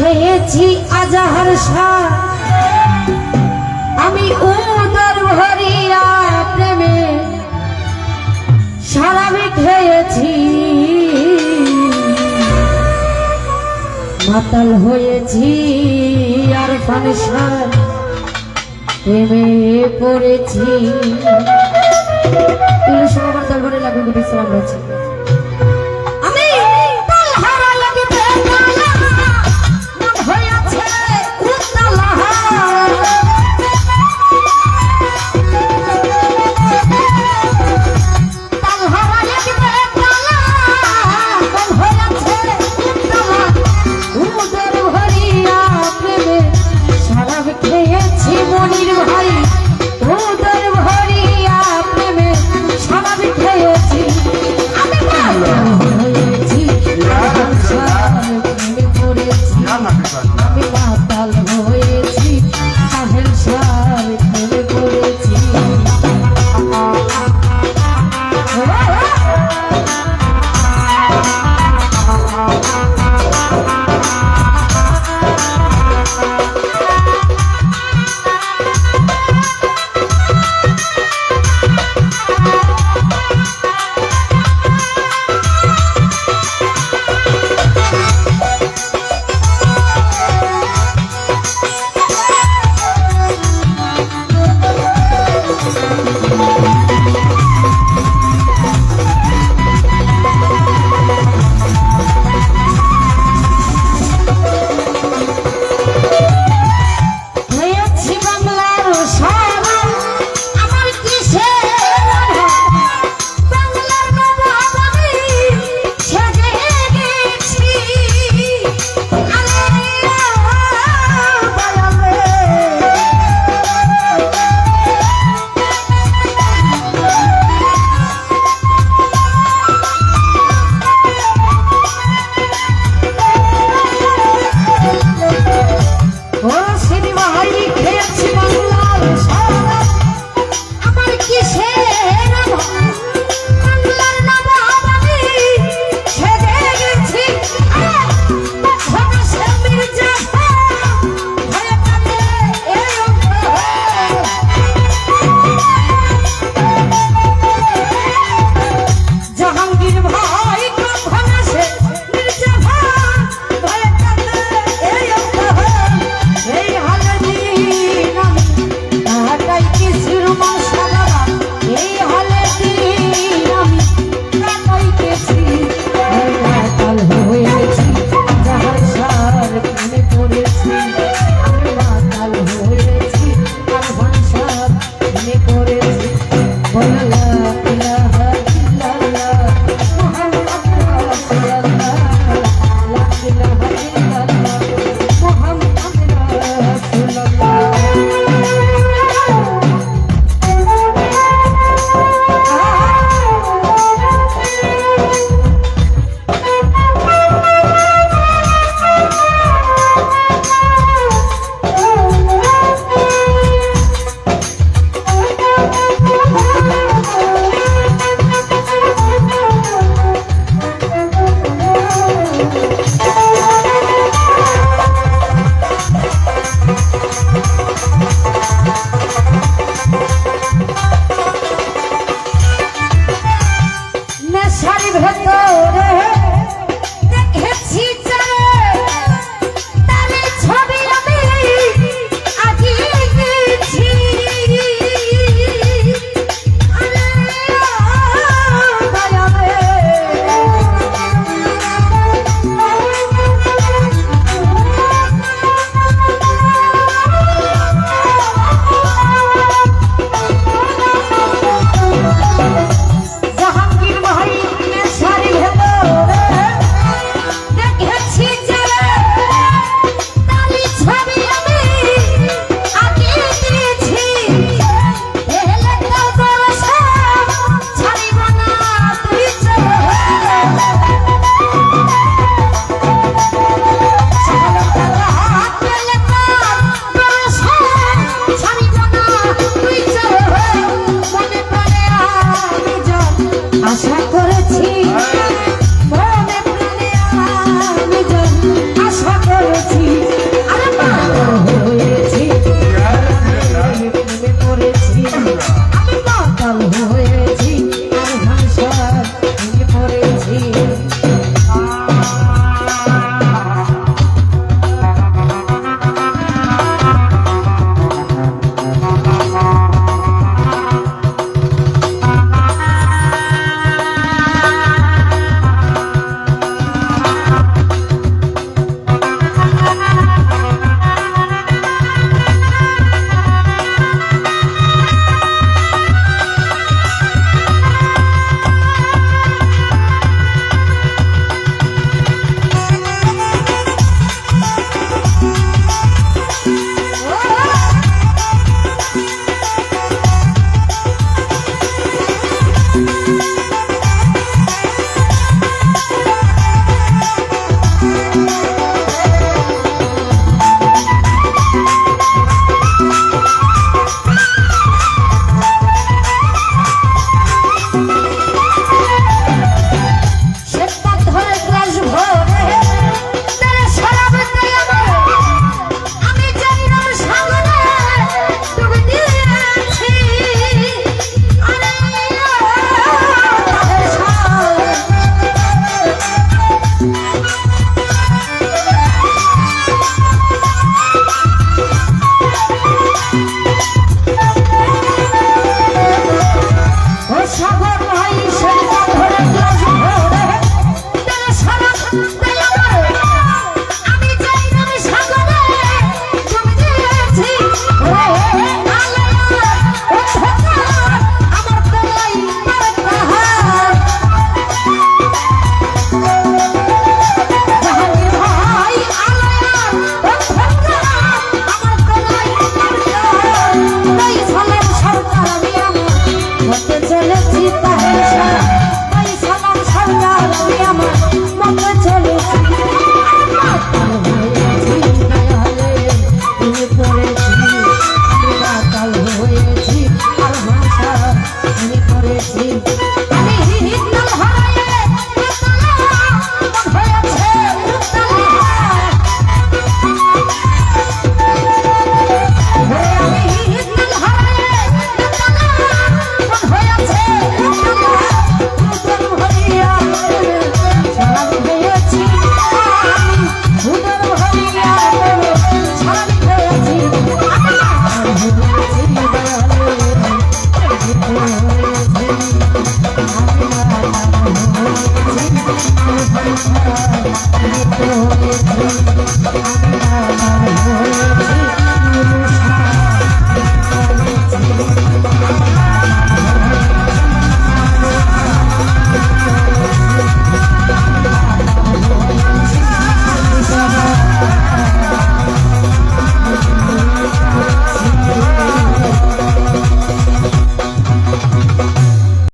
খেয়েছি আজাহার সার আমি উদর ভরিয়া প্রেমে সারাবি খেয়েছি মাতাল হয়েছি আর ফানসার প্রেমে পড়েছি। সবার আমার দরবারে লাগবে বিশ্রাম রয়েছে।